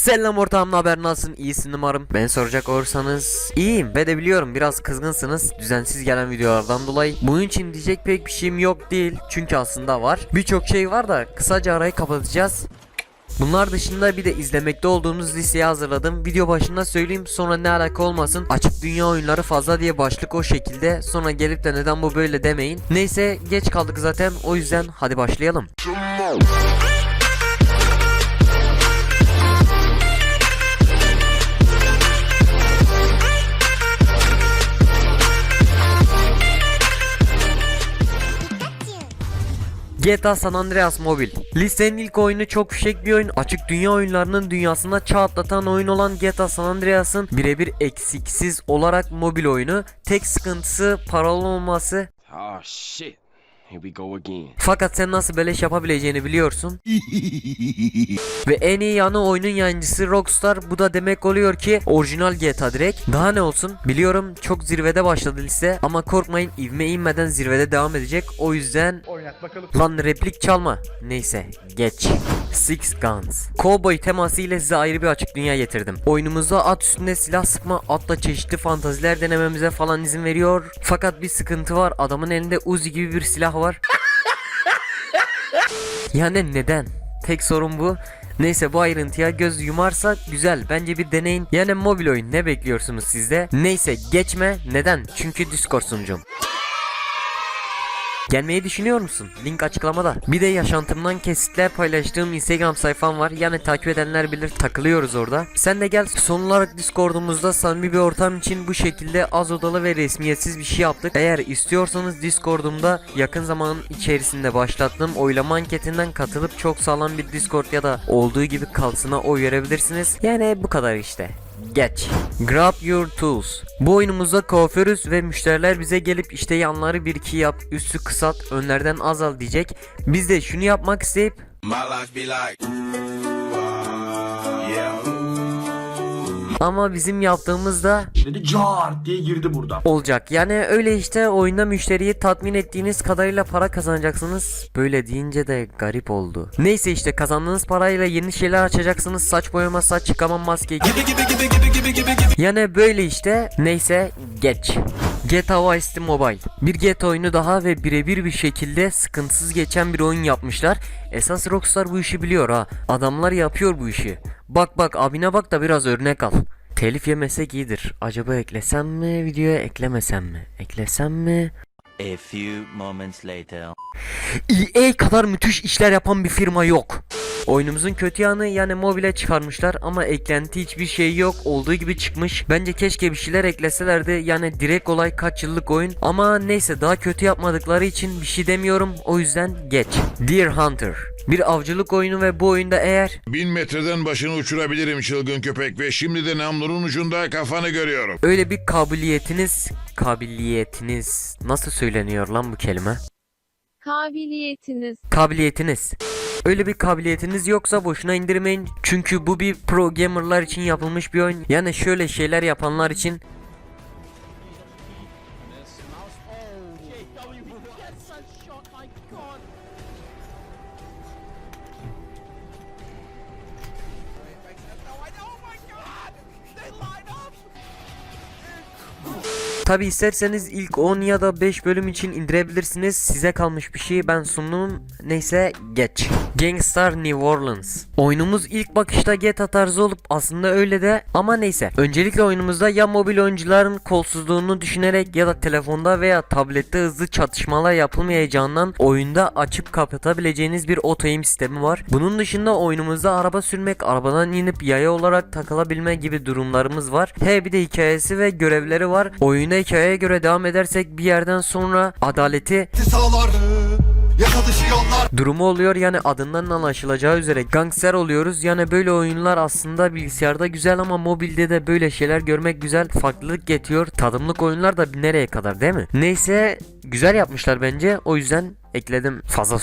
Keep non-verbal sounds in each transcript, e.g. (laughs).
Selam ortağım haber nasılsın iyisin umarım Ben soracak olursanız iyiyim ve de biliyorum biraz kızgınsınız düzensiz gelen videolardan dolayı Bunun için diyecek pek bir şeyim yok değil çünkü aslında var Birçok şey var da kısaca arayı kapatacağız Bunlar dışında bir de izlemekte olduğunuz listeyi hazırladım. Video başında söyleyeyim sonra ne alaka olmasın. Açık dünya oyunları fazla diye başlık o şekilde. Sonra gelip de neden bu böyle demeyin. Neyse geç kaldık zaten o yüzden hadi başlayalım. GTA San Andreas Mobil. Listenin ilk oyunu çok fişek bir oyun. Açık dünya oyunlarının dünyasında çağ atlatan oyun olan GTA San Andreas'ın birebir eksiksiz olarak mobil oyunu. Tek sıkıntısı paralı olması. Oh shit. Here we go again. Fakat sen nasıl beleş yapabileceğini biliyorsun. (laughs) Ve en iyi yanı oyunun yayıncısı Rockstar. Bu da demek oluyor ki orijinal GTA direkt. Daha ne olsun? Biliyorum çok zirvede başladı liste ama korkmayın ivme inmeden zirvede devam edecek. O yüzden Oynat bakalım. Lan replik çalma. Neyse geç. Six Guns. Cowboy teması ile size ayrı bir açık dünya getirdim. Oyunumuzda at üstünde silah sıkma, atla çeşitli fantaziler denememize falan izin veriyor. Fakat bir sıkıntı var. Adamın elinde Uzi gibi bir silah var. Yani neden? Tek sorun bu. Neyse bu ayrıntıya göz yumarsak güzel. Bence bir deneyin. Yani mobil oyun ne bekliyorsunuz sizde? Neyse geçme. Neden? Çünkü Discord sunucum. Gelmeyi düşünüyor musun? Link açıklamada. Bir de yaşantımdan kesitler paylaştığım Instagram sayfam var. Yani takip edenler bilir takılıyoruz orada. Sen de gel. Son olarak Discord'umuzda samimi bir ortam için bu şekilde az odalı ve resmiyetsiz bir şey yaptık. Eğer istiyorsanız Discord'umda yakın zamanın içerisinde başlattığım oylama anketinden katılıp çok sağlam bir Discord ya da olduğu gibi kalsına oy verebilirsiniz. Yani bu kadar işte. Geç. Grab your tools. Bu oyunumuzda kuaförüz ve müşteriler bize gelip işte yanları bir iki yap, üstü kısalt, önlerden azal diyecek. Biz de şunu yapmak isteyip My life be like, ama bizim yaptığımızda Dedi car diye girdi burada. olacak. Yani öyle işte oyunda müşteriyi tatmin ettiğiniz kadarıyla para kazanacaksınız. Böyle deyince de garip oldu. Neyse işte kazandığınız parayla yeni şeyler açacaksınız. Saç boyama, saç yıkama, maske gibi gibi gibi gibi gibi gibi Yani böyle işte. Neyse geç. GTA Vice City Mobile. Bir GTA oyunu daha ve birebir bir şekilde sıkıntısız geçen bir oyun yapmışlar. Esas Rockstar bu işi biliyor ha. Adamlar yapıyor bu işi. Bak bak abine bak da biraz örnek al. Telif yemesek iyidir. Acaba eklesem mi videoya eklemesem mi? Eklesem mi? A few moments later. EA kadar müthiş işler yapan bir firma yok. Oyunumuzun kötü yanı yani mobile çıkarmışlar ama eklenti hiçbir şey yok olduğu gibi çıkmış. Bence keşke bir şeyler ekleselerdi yani direkt olay kaç yıllık oyun ama neyse daha kötü yapmadıkları için bir şey demiyorum o yüzden geç. Deer Hunter bir avcılık oyunu ve bu oyunda eğer Bin metreden başını uçurabilirim çılgın köpek ve şimdi de namlunun ucunda kafanı görüyorum. öyle bir kabiliyetiniz kabiliyetiniz nasıl söyleniyor lan bu kelime? Kabiliyetiniz. kabiliyetiniz. Öyle bir kabiliyetiniz yoksa boşuna indirmeyin. Çünkü bu bir pro gamerlar için yapılmış bir oyun. Yani şöyle şeyler yapanlar için (laughs) Tabi isterseniz ilk 10 ya da 5 bölüm için indirebilirsiniz. Size kalmış bir şey ben sundum. Neyse geç. Gangstar New Orleans. Oyunumuz ilk bakışta GTA tarzı olup aslında öyle de ama neyse. Öncelikle oyunumuzda ya mobil oyuncuların kolsuzluğunu düşünerek ya da telefonda veya tablette hızlı çatışmalar yapılmayacağından oyunda açıp kapatabileceğiniz bir auto aim sistemi var. Bunun dışında oyunumuzda araba sürmek, arabadan inip yaya olarak takılabilme gibi durumlarımız var. He bir de hikayesi ve görevleri var. Oyunda hikayeye göre devam edersek bir yerden sonra adaleti durumu oluyor. Yani adından anlaşılacağı üzere gangster oluyoruz. Yani böyle oyunlar aslında bilgisayarda güzel ama mobilde de böyle şeyler görmek güzel. Farklılık getiriyor. Tadımlık oyunlar da nereye kadar değil mi? Neyse güzel yapmışlar bence. O yüzden ekledim. Fazla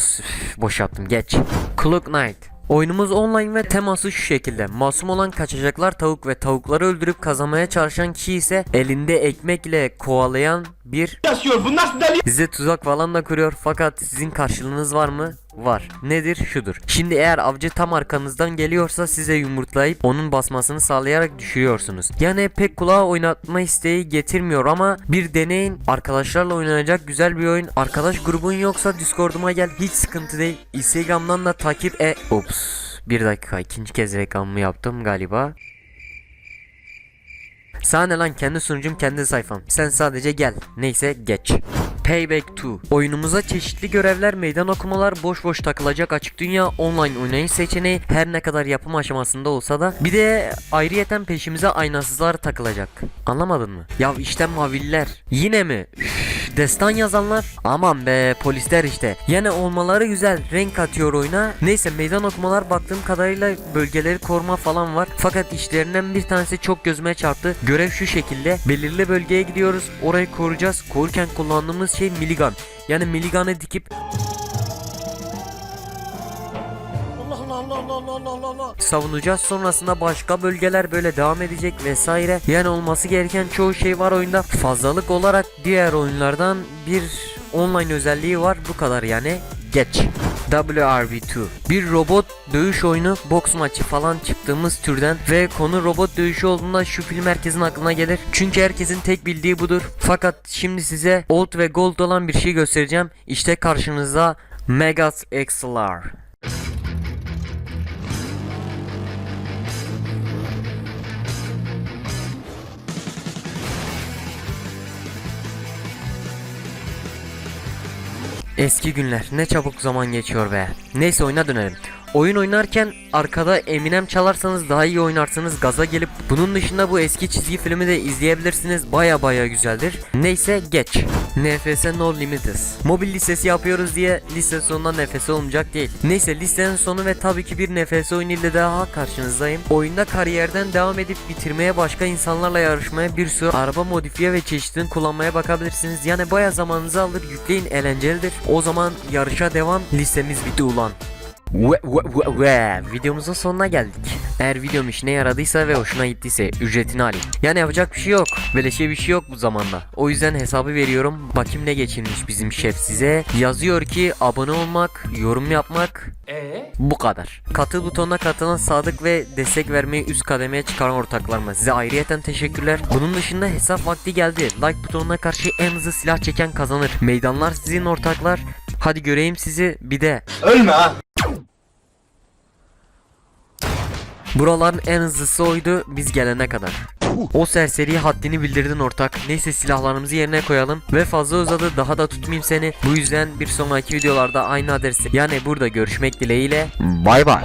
boş yaptım geç. Clock Knight Oyunumuz online ve teması şu şekilde. Masum olan kaçacaklar tavuk ve tavukları öldürüp kazanmaya çalışan kişi ise elinde ekmek ile kovalayan 1 Yaşıyor bu nasıl deli? Size tuzak falan da kuruyor fakat sizin karşılığınız var mı? Var. Nedir? Şudur. Şimdi eğer avcı tam arkanızdan geliyorsa size yumurtlayıp onun basmasını sağlayarak düşürüyorsunuz. Yani pek kulağa oynatma isteği getirmiyor ama bir deneyin. Arkadaşlarla oynanacak güzel bir oyun. Arkadaş grubun yoksa Discord'uma gel. Hiç sıkıntı değil. Instagram'dan da takip e... Ops. Bir dakika ikinci kez reklamımı yaptım galiba. Sana ne lan kendi sunucum kendi sayfam. Sen sadece gel. Neyse geç. Payback 2. Oyunumuza çeşitli görevler, meydan okumalar, boş boş takılacak açık dünya, online oynayış seçeneği her ne kadar yapım aşamasında olsa da bir de ayrıyeten peşimize aynasızlar takılacak. Anlamadın mı? Ya işte maviller. Yine mi? Üf, destan yazanlar. Aman be polisler işte. Yine olmaları güzel. Renk atıyor oyuna. Neyse meydan okumalar baktığım kadarıyla bölgeleri koruma falan var. Fakat işlerinden bir tanesi çok gözüme çarptı. Görev şu şekilde. Belirli bölgeye gidiyoruz. Orayı koruyacağız. Korurken kullandığımız şey miligan. Yani miliganı dikip savunacağız. Sonrasında başka bölgeler böyle devam edecek vesaire. Yani olması gereken çoğu şey var oyunda. Fazlalık olarak diğer oyunlardan bir online özelliği var. Bu kadar yani. Geç. WRV2 Bir robot dövüş oyunu boks maçı falan çıktığımız türden ve konu robot dövüşü olduğunda şu film herkesin aklına gelir. Çünkü herkesin tek bildiği budur. Fakat şimdi size old ve gold olan bir şey göstereceğim. İşte karşınızda Megas XLR. Eski günler ne çabuk zaman geçiyor be. Neyse oyuna dönelim. Oyun oynarken arkada Eminem çalarsanız daha iyi oynarsınız gaza gelip bunun dışında bu eski çizgi filmi de izleyebilirsiniz baya baya güzeldir. Neyse geç. NFS No Limites. Mobil listesi yapıyoruz diye liste sonunda nefes olmayacak değil. Neyse listenin sonu ve tabii ki bir nefes oyunu ile daha karşınızdayım. Oyunda kariyerden devam edip bitirmeye başka insanlarla yarışmaya bir sürü araba modifiye ve çeşitini kullanmaya bakabilirsiniz. Yani baya zamanınızı alır yükleyin eğlencelidir. O zaman yarışa devam listemiz bitti ulan. Ve, ve, ve, ve. Videomuzun sonuna geldik. Eğer videom işine yaradıysa ve hoşuna gittiyse ücretini alayım. Yani yapacak bir şey yok. Beleşe bir şey yok bu zamanda. O yüzden hesabı veriyorum. Bakayım ne geçirmiş bizim şef size. Yazıyor ki abone olmak, yorum yapmak. Bu kadar. Katıl butonuna katılan sadık ve destek vermeyi üst kademeye çıkaran ortaklarıma size ayrıyeten teşekkürler. Bunun dışında hesap vakti geldi. Like butonuna karşı en hızlı silah çeken kazanır. Meydanlar sizin ortaklar. Hadi göreyim sizi bir de. Ölme ha. Buraların en hızlısı oydu biz gelene kadar. O serseriye haddini bildirdin ortak. Neyse silahlarımızı yerine koyalım. Ve fazla uzadı daha da tutmayayım seni. Bu yüzden bir sonraki videolarda aynı adreste yani burada görüşmek dileğiyle. Bay bay.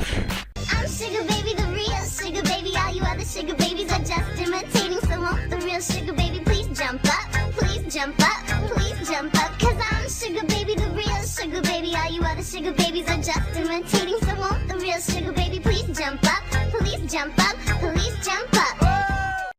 Sugar baby, the real sugar baby. All you other sugar babies are just imitating. So won't the real sugar baby please jump up? Please jump up, please jump up. Cause I'm sugar baby, the real sugar baby. All you other sugar babies are just imitating. So won't the real sugar baby jump up.